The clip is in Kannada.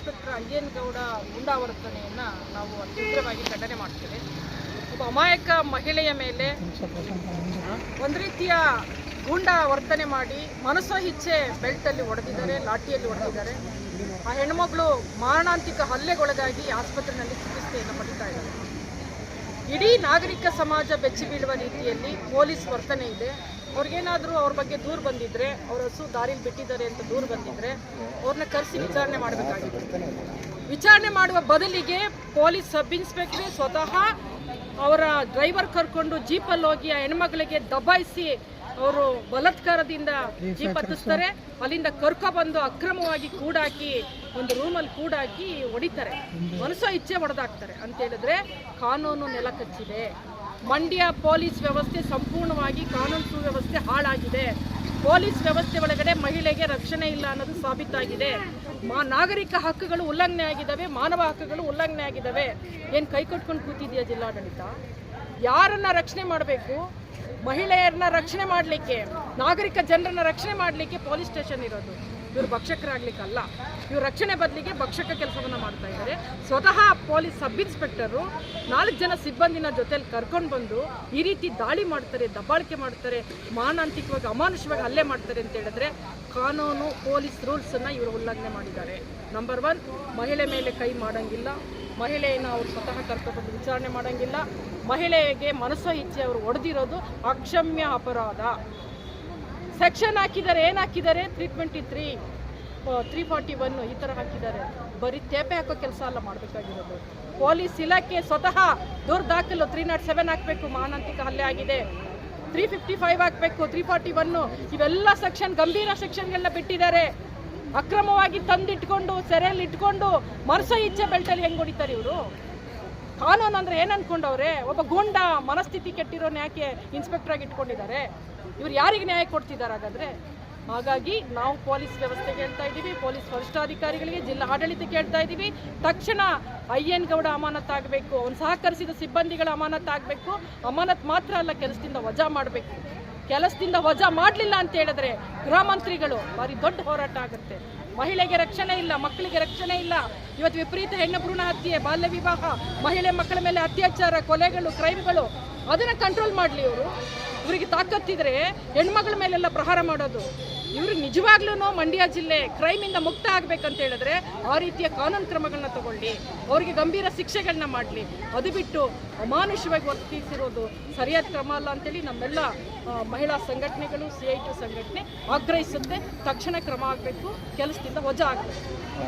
ಇನ್ಸ್ಪೆಕ್ಟರ್ ಅಯ್ಯನಗೌಡ ಗುಂಡಾವರ್ತನೆಯನ್ನು ನಾವು ಅತ್ಯುಗ್ರವಾಗಿ ಖಂಡನೆ ಮಾಡ್ತೇವೆ. ಒಬ್ಬ ಅಮಾಯಕ ಮಹಿಳೆಯ ಮೇಲೆ ಒಂದು ರೀತಿಯ ಗೂಂಡ ವರ್ತನೆ ಮಾಡಿ ಮನಸ್ಸೋ ಇಚ್ಛೆ ಬೆಲ್ಟಲ್ಲಿ ಹೊಡೆದಿದ್ದಾರೆ ಲಾಠಿಯಲ್ಲಿ ಹೊಡೆದಿದ್ದಾರೆ ಆ ಹೆಣ್ಮಗಳು ಮಾರಣಾಂತಿಕ ಹಲ್ಲೆಗೊಳಗಾಗಿ ಆಸ್ಪತ್ರೆಯಲ್ಲಿ ಚಿಕಿತ್ಸೆಯನ್ನು ಪಡಿತಾ ಇದ್ದಾರೆ. ಇಡೀ ನಾಗರಿಕ ಸಮಾಜ ಬೆಚ್ಚಿ ಬೀಳುವ ರೀತಿಯಲ್ಲಿ ಪೊಲೀಸ್ ವರ್ತನೆ ಇದೆ. ಅವ್ರಿಗೇನಾದರೂ ಅವ್ರ ಬಗ್ಗೆ ದೂರು ಬಂದಿದ್ರೆ, ಅವ್ರ ಹಸು ದಾರಿಲಿ ಬಿಟ್ಟಿದ್ದಾರೆ ಅಂತ ದೂರು ಬಂದಿದ್ರೆ ಅವ್ರನ್ನ ಕರೆಸಿ ವಿಚಾರಣೆ ಮಾಡಬೇಕಾಗಿತ್ತು. ವಿಚಾರಣೆ ಮಾಡುವ ಬದಲಿಗೆ ಪೊಲೀಸ್ ಸಬ್ ಇನ್ಸ್ಪೆಕ್ಟ್ರೇ ಸ್ವತಃ ಅವರ ಡ್ರೈವರ್ ಕರ್ಕೊಂಡು ಜೀಪಲ್ಲಿ ಹೋಗಿ ಆ ಹೆಣ್ಮಗಳಿಗೆ ದಬಾಯಿಸಿ ಅವರು ಬಲಾತ್ಕಾರದಿಂದ ಜೀಪತ್ತಿಸ್ತಾರೆ ಅಲ್ಲಿಂದ ಕರ್ಕೊಬಂದು ಅಕ್ರಮವಾಗಿ ಕೂಡಾಕಿ ಒಂದು ರೂಮಲ್ಲಿ ಕೂಡಾಕಿ ಹೊಡಿತಾರೆ. ಮನಸ್ಸು ಇಚ್ಛೆ ಹೊಡೆದಾಕ್ತಾರೆ ಅಂತ ಹೇಳಿದ್ರೆ ಕಾನೂನು ನೆಲ ಕಚ್ಚಿದೆ. ಮಂಡ್ಯ ಪೊಲೀಸ್ ವ್ಯವಸ್ಥೆ ಸಂಪೂರ್ಣವಾಗಿ ಕಾನೂನು ಸುವ್ಯವಸ್ಥೆ ಹಾಳಾಗಿದೆ. ಪೊಲೀಸ್ ವ್ಯವಸ್ಥೆ ಒಳಗಡೆ ಮಹಿಳೆಗೆ ರಕ್ಷಣೆ ಇಲ್ಲ ಅನ್ನೋದು ಸಾಬೀತಾಗಿದೆ. ಮಾ ನಾಗರಿಕ ಹಕ್ಕುಗಳು ಉಲ್ಲಂಘನೆ ಆಗಿದ್ದಾವೆ ಮಾನವ ಹಕ್ಕುಗಳು ಉಲ್ಲಂಘನೆ ಆಗಿದ್ದಾವೆ ಏನು ಕೈ ಕಟ್ಕೊಂಡು ಕೂತಿದೆಯಾ ಜಿಲ್ಲಾಡಳಿತ? ಯಾರನ್ನ ರಕ್ಷಣೆ ಮಾಡಬೇಕು? ಮಹಿಳೆಯರನ್ನ ರಕ್ಷಣೆ ಮಾಡಲಿಕ್ಕೆ ನಾಗರಿಕ ಜನರನ್ನ ರಕ್ಷಣೆ ಮಾಡಲಿಕ್ಕೆ ಪೊಲೀಸ್ ಸ್ಟೇಷನ್ ಇರೋದು. ಇವರು ಭಕ್ಷಕರಾಗ್ಲಿಕ್ಕಲ್ಲ. ಇವರು ರಕ್ಷಣೆ ಬದಲಿಗೆ ಭಕ್ಷಕ ಕೆಲಸವನ್ನು ಮಾಡ್ತಾ ಇದ್ದಾರೆ ಸ್ವತಃ ಪೊಲೀಸ್ ಸಬ್ ಇನ್ಸ್ಪೆಕ್ಟರು ನಾಲ್ಕು ಜನ ಸಿಬ್ಬಂದಿನ ಜೊತೆಯಲ್ಲಿ ಕರ್ಕೊಂಡು ಬಂದು ಈ ರೀತಿ ದಾಳಿ ಮಾಡ್ತಾರೆ, ದಬ್ಬಾಳಿಕೆ ಮಾಡ್ತಾರೆ, ಮಾನಾಂತಿಕವಾಗಿ ಅಮಾನುಷವಾಗಿ ಹಲ್ಲೆ ಮಾಡ್ತಾರೆ ಅಂತ ಹೇಳಿದ್ರೆ ಕಾನೂನು, ಪೊಲೀಸ್ ರೂಲ್ಸನ್ನು ಇವರು ಉಲ್ಲಂಘನೆ ಮಾಡಿದ್ದಾರೆ. ನಂಬರ್ ಒನ್ ಮಹಿಳೆ ಮೇಲೆ ಕೈ ಮಾಡಂಗಿಲ್ಲ. ಮಹಿಳೆಯನ್ನು ಅವರು ಸ್ವತಃ ಕರ್ಕೊಂಡು ವಿಚಾರಣೆ ಮಾಡಂಗಿಲ್ಲ. ಮಹಿಳೆಗೆ ಮನಸ್ಸೋ ಇಚ್ಛೆ ಅವರು ಒಡೆದಿರೋದು ಅಕ್ಷಮ್ಯ ಅಪರಾಧ. ಸೆಕ್ಷನ್ ಹಾಕಿದ್ದಾರೆ, ಏನು ಹಾಕಿದ್ದಾರೆ? Three twenty three three forty one ಈ ಥರ ಹಾಕಿದ್ದಾರೆ. ಬರೀ ತೇಪೆ ಹಾಕೋ ಕೆಲಸ ಎಲ್ಲ ಮಾಡಬೇಕಾಗಿರೋದು. ಪೊಲೀಸ್ ಇಲಾಖೆ ಸ್ವತಃ ದೂರ ದಾಖಲು ತ್ರೀ ನಾಟ್ ಸೆವೆನ್ ಹಾಕಬೇಕು, ಮಾನಂತಿಕ ಹಲ್ಲೆ ಆಗಿದೆ. ತ್ರೀ ಫಿಫ್ಟಿ ಫೈವ್ ಹಾಕಬೇಕು ತ್ರೀ ಫಾರ್ಟಿ ಒನ್ನು ಇವೆಲ್ಲ ಸೆಕ್ಷನ್ ಗಂಭೀರ ಸೆಕ್ಷನ್ಗಳನ್ನ ಬಿಟ್ಟಿದ್ದಾರೆ. ಅಕ್ರಮವಾಗಿ ತಂದಿಟ್ಕೊಂಡು ಸೆರೆಯಲ್ಲಿ ಇಟ್ಕೊಂಡು ಮನಸ ಇಚ್ಛೆ ಬೆಲ್ಟಲ್ಲಿ ಹೆಂಗೆ ಹೊಡಿತಾರೆ ಇವರು? ಕಾನೂನು ಅಂದ್ರೆ ಏನ್ ಅನ್ಕೊಂಡವ್ರೆ? ಒಬ್ಬ ಗೂಂಡ ಮನಸ್ಥಿತಿ ಕೆಟ್ಟಿರೋನ್ ಯಾಕೆ ಇನ್ಸ್ಪೆಕ್ಟರ್ ಆಗಿ ಇಟ್ಕೊಂಡಿದ್ದಾರೆ. ಇವ್ರು ಯಾರಿಗೆ ನ್ಯಾಯ ಕೊಡ್ತಿದ್ದಾರೆ ಹಾಗಾದ್ರೆ? ಹಾಗಾಗಿ ನಾವು ಪೊಲೀಸ್ ವ್ಯವಸ್ಥೆಗೆ ಹೇಳ್ತಾ ಇದ್ದೀವಿ, ಪೊಲೀಸ್ ವರಿಷ್ಠಾಧಿಕಾರಿಗಳಿಗೆ, ಜಿಲ್ಲಾ ಆಡಳಿತಕ್ಕೆ ಹೇಳ್ತಾ ಇದ್ದೀವಿ. ತಕ್ಷಣ ಅಯ್ಯನ್ ಗೌಡ ಅಮಾನತಾಗಬೇಕು ಅವ್ನು ಸಹಕರಿಸಿದ ಸಿಬ್ಬಂದಿಗಳ ಅಮಾನತಾಗಬೇಕು ಅಮಾನತ್ ಮಾತ್ರ ಅಲ್ಲ, ಕೆಲಸದಿಂದ ವಜಾ ಮಾಡಬೇಕು. ಕೆಲಸದಿಂದ ವಜಾ ಮಾಡಲಿಲ್ಲ ಅಂತ ಹೇಳಿದ್ರೆ ಗೃಹ ಮಂತ್ರಿಗಳು, ಭಾರಿ ದೊಡ್ಡ ಹೋರಾಟ ಆಗುತ್ತೆ. ಮಹಿಳೆಗೆ ರಕ್ಷಣೆ ಇಲ್ಲ, ಮಕ್ಕಳಿಗೆ ರಕ್ಷಣೆ ಇಲ್ಲ. ಇವತ್ತು ವಿಪರೀತ ಹೆಣ್ಣು ಭ್ರೂಣ ಹತ್ಯೆ, ಬಾಲ್ಯ ವಿವಾಹ, ಮಹಿಳೆ ಮಕ್ಕಳ ಮೇಲೆ ಅತ್ಯಾಚಾರ, ಕೊಲೆಗಳು, ಕ್ರೈಮ್ಗಳು, ಅದನ್ನ ಕಂಟ್ರೋಲ್ ಮಾಡಲಿ ಇವರು. ಇವರಿಗೆ ತಾಕತ್ತಿದ್ರೆ ಹೆಣ್ಮಗಳ ಮೇಲೆಲ್ಲ ಪ್ರಹಾರ ಮಾಡೋದು. ಇವರು ನಿಜವಾಗ್ಲೂ ಮಂಡ್ಯ ಜಿಲ್ಲೆ ಕ್ರೈಮಿಂದ ಮುಕ್ತ ಆಗ್ಬೇಕಂತ ಹೇಳಿದ್ರೆ ಆ ರೀತಿಯ ಕಾನೂನು ಕ್ರಮಗಳನ್ನ ತಗೊಳ್ಳಿ. ಅವರಿಗೆ ಗಂಭೀರ ಶಿಕ್ಷೆಗಳನ್ನ ಮಾಡಲಿ. ಅದು ಬಿಟ್ಟು ಅಮಾನುಷವಾಗಿ ವರ್ತಿಸಿರೋದು ಸರಿಯಾದ ಕ್ರಮ ಅಲ್ಲ ಅಂತೇಳಿ ನಮ್ಮೆಲ್ಲ ಮಹಿಳಾ ಸಂಘಟನೆಗಳು, ಸಿ ಐ ಟಿ ಸಂಘಟನೆ ಆಗ್ರಹಿಸುತ್ತೆ. ತಕ್ಷಣ ಕ್ರಮ ಆಗಬೇಕು. ಕೆಲಸದಿಂದ ವಜಾ ಆಗಬೇಕು.